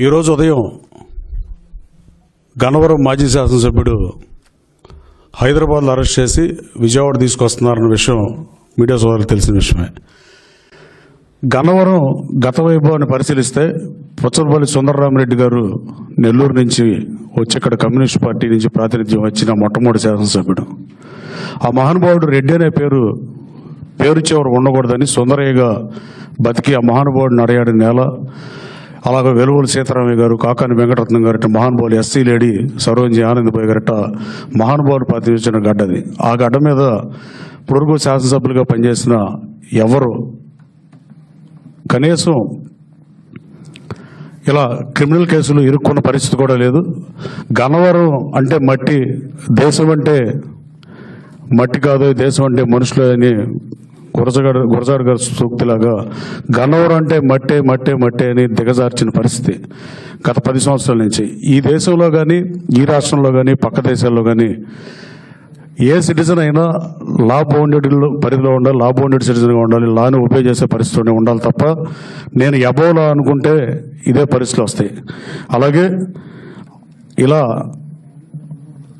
ఈరోజు ఉదయం గన్నవరం మాజీ శాసనసభ్యుడు హైదరాబాద్లో అరెస్ట్ చేసి విజయవాడ తీసుకొస్తున్నారన్న విషయం మీడియా సోదరులు తెలిసిన విషయమే. గన్నవరం గత వైభవాన్ని పరిశీలిస్తే పుచ్చలపల్లి సుందరరామరెడ్డి గారు నెల్లూరు నుంచి వచ్చి ఇక్కడ కమ్యూనిస్ట్ పార్టీ నుంచి ప్రాతినిధ్యం వచ్చిన మొట్టమొదటి శాసనసభ్యుడు. ఆ మహానుభావుడు రెడ్డి అనే పేరు పేరు చివరు ఉండకూడదని సుందరయ్యగా బతికి ఆ మహానుభావుడు అడయాడిన నేల అలాగే వెలువల సీతారామయ్య గారు కాకాని వెంకటరత్నం గారు మహానుభావులు ఎస్సీ లేడీ సరోజి ఆనందబాయి గారట మహానుభావులు ప్రాతినిధ్యం గడ్డది ఆ గడ్డ మీద పొరుగు శాసనసభ్యులుగా పనిచేసిన ఎవరు? కనీసం ఇలా క్రిమినల్ కేసులు ఇరుక్కున్న పరిస్థితి కూడా లేదు. గన్నవరం అంటే మట్టి దేశం అంటే మట్టి కాదు దేశం అంటే మనుషులు అని గురజగాడు గురజాడు గారి సూక్తిలాగా గన్నవరం అంటే మట్టే మట్టే మట్టే అని దిగజార్చిన పరిస్థితి గత పది సంవత్సరాల నుంచి. ఈ దేశంలో కానీ ఈ రాష్ట్రంలో కానీ పక్క దేశాల్లో కానీ ఏ సిటిజన్ అయినా లా బౌండెడ్ పరిధిలో ఉండాలి లా బౌండెడ్ సిటిజన్గా ఉండాలి లాని ఉపయోగ చేసే పరిస్థితిలోనే ఉండాలి తప్ప నేను ఎబోలా అనుకుంటే ఇదే పరిస్థితులు వస్తాయి. అలాగే ఇలా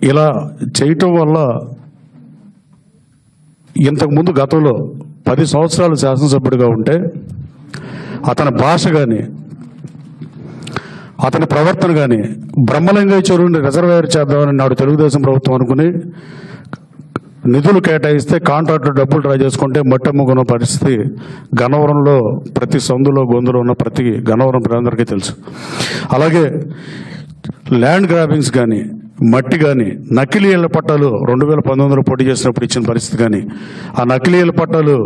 ఇలా చేయటం వల్ల ఇంతకుముందు గతంలో పది సంవత్సరాలు శాసనసభ్యుడిగా ఉంటే అతని భాష కానీ అతని ప్రవర్తన కానీ బ్రహ్మలింగ చెరువుని రిజర్వేర్ చేద్దామని నాడు తెలుగుదేశం ప్రభుత్వం అనుకుని నిధులు కేటాయిస్తే కాంట్రాక్టు డబ్బులు డ్రా చేసుకుంటే మట్టమ్ముకున్న పరిస్థితి గన్నవరంలో ప్రతి సందులో గొంతులో ఉన్న ప్రతి గన్నవరం ప్రజలందరికీ తెలుసు. అలాగే ల్యాండ్ గ్రాబింగ్స్ కానీ మట్టి కానీ నకిలీ ఇళ్ళ పట్టాలు రెండు వేల పంతొమ్మిదిలో పోటీ చేసినప్పుడు ఇచ్చిన పరిస్థితి కానీ ఆ నకిలీ ఇళ్ళ పట్టాలు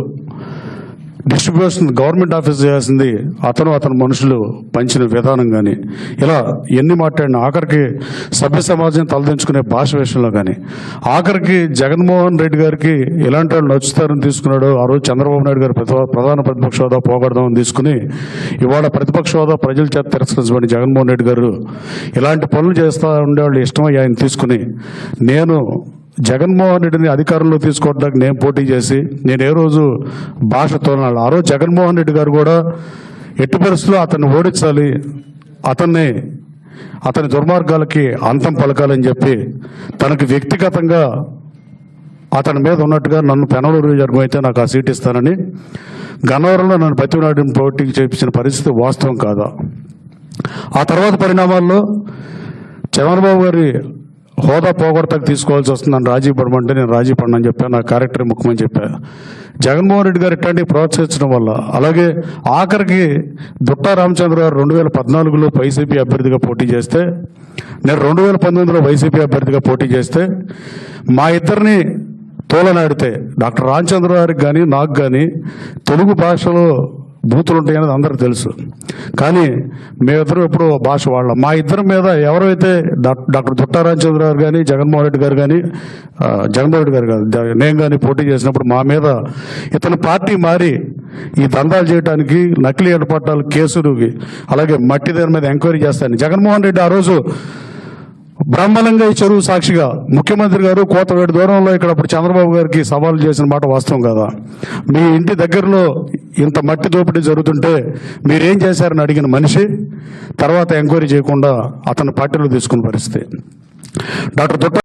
డిస్ట్రిబ్యూషన్ గవర్నమెంట్ ఆఫీస్ చేయాల్సింది అతను అతని మనుషులు పంచిన విధానం కానీ ఇలా ఎన్ని మాట్లాడిన ఆఖరికి సభ్య సమాజం తలదించుకునే భాష విషయంలో కానీ ఆఖరికి జగన్మోహన్ రెడ్డి గారికి ఎలాంటి వాళ్ళు నచ్చుతారని తీసుకున్నాడు ఆ రోజు చంద్రబాబు నాయుడు గారు ప్రధాన ప్రతిపక్ష హోదా పోగొడదామని తీసుకుని ఇవాళ ప్రతిపక్ష హోదా ప్రజల చేత తిరస్కరించబడి జగన్మోహన్ రెడ్డి గారు ఇలాంటి పనులు చేస్తా ఉండేవాళ్ళు ఇష్టమై ఆయన తీసుకుని నేను జగన్మోహన్ రెడ్డిని అధికారంలో తీసుకోవడానికి నేను పోటీ చేసి నేను ఏ రోజు భాష తోనాలి ఆ రోజు జగన్మోహన్ రెడ్డి గారు కూడా ఎట్టి పరిస్థితుల్లో అతన్ని ఓడించాలి. అతన్ని అతని దుర్మార్గాలకి అంతం పలకాలని చెప్పి తనకు వ్యక్తిగతంగా అతని మీద ఉన్నట్టుగా నన్ను పెనలూరు జరగం అయితే నాకు ఆ సీట్ ఇస్తానని గన్నవరంలో నన్ను బతిమలాడిన పోటీకి చేపించిన పరిస్థితి వాస్తవం కాదా? ఆ తర్వాత పరిణామాల్లో చంద్రబాబు గారి హోదా పోగొడతకు తీసుకోవాల్సి వస్తుంది నన్ను రాజీ పడమంటే నేను రాజీ పడనని చెప్పాను నా క్యారెక్టర్ ముఖ్యమని చెప్పా. జగన్మోహన్ రెడ్డి గారు ఇట్లాంటివి ప్రోత్సహించడం వల్ల అలాగే ఆఖరికి దుట్టా రామచంద్ర గారు రెండు వేల పద్నాలుగులో వైసీపీ అభ్యర్థిగా పోటీ చేస్తే నేను రెండు వేల పంతొమ్మిదిలో వైసీపీ అభ్యర్థిగా పోటీ చేస్తే మా ఇద్దరిని తోలనాడితే డాక్టర్ రామచంద్ర గారికి కానీ నాకు కానీ తెలుగు భాషలో బూతులు ఉంటాయనేది అందరికి తెలుసు. కానీ మేమిద్దరం ఎప్పుడు భాష వాళ్ళం మా ఇద్దరి మీద ఎవరైతే డాక్టర్ దుట్టారామచంద్ర గారు కానీ జగన్మోహన్ రెడ్డి గారు కానీ జగన్మోహన్ రెడ్డి గారు కాదు నేను కానీ పోటీ చేసినప్పుడు మా మీద ఇతని పార్టీ మారి ఈ దందాలు చేయడానికి నకిలీ ఏర్పాటాలు కేసులు అలాగే మట్టి దాని మీద ఎంక్వైరీ చేస్తాను జగన్మోహన్ రెడ్డి ఆ రోజు బ్రహ్మలంగా ఈ చెరువు సాక్షిగా ముఖ్యమంత్రి గారు కోతవేడు దూరంలో ఇక్కడ అప్పుడు చంద్రబాబు గారికి సవాలు చేసిన మాట వాస్తవం కదా? మీ ఇంటి దగ్గరలో ఇంత మట్టి దోపిడీ జరుగుతుంటే మీరేం చేశారని అడిగిన మనిషి తర్వాత ఎంక్వైరీ చేయకుండా అతని పార్టీలో తీసుకున్న పరిస్థితి. డాక్టర్ దుట్ట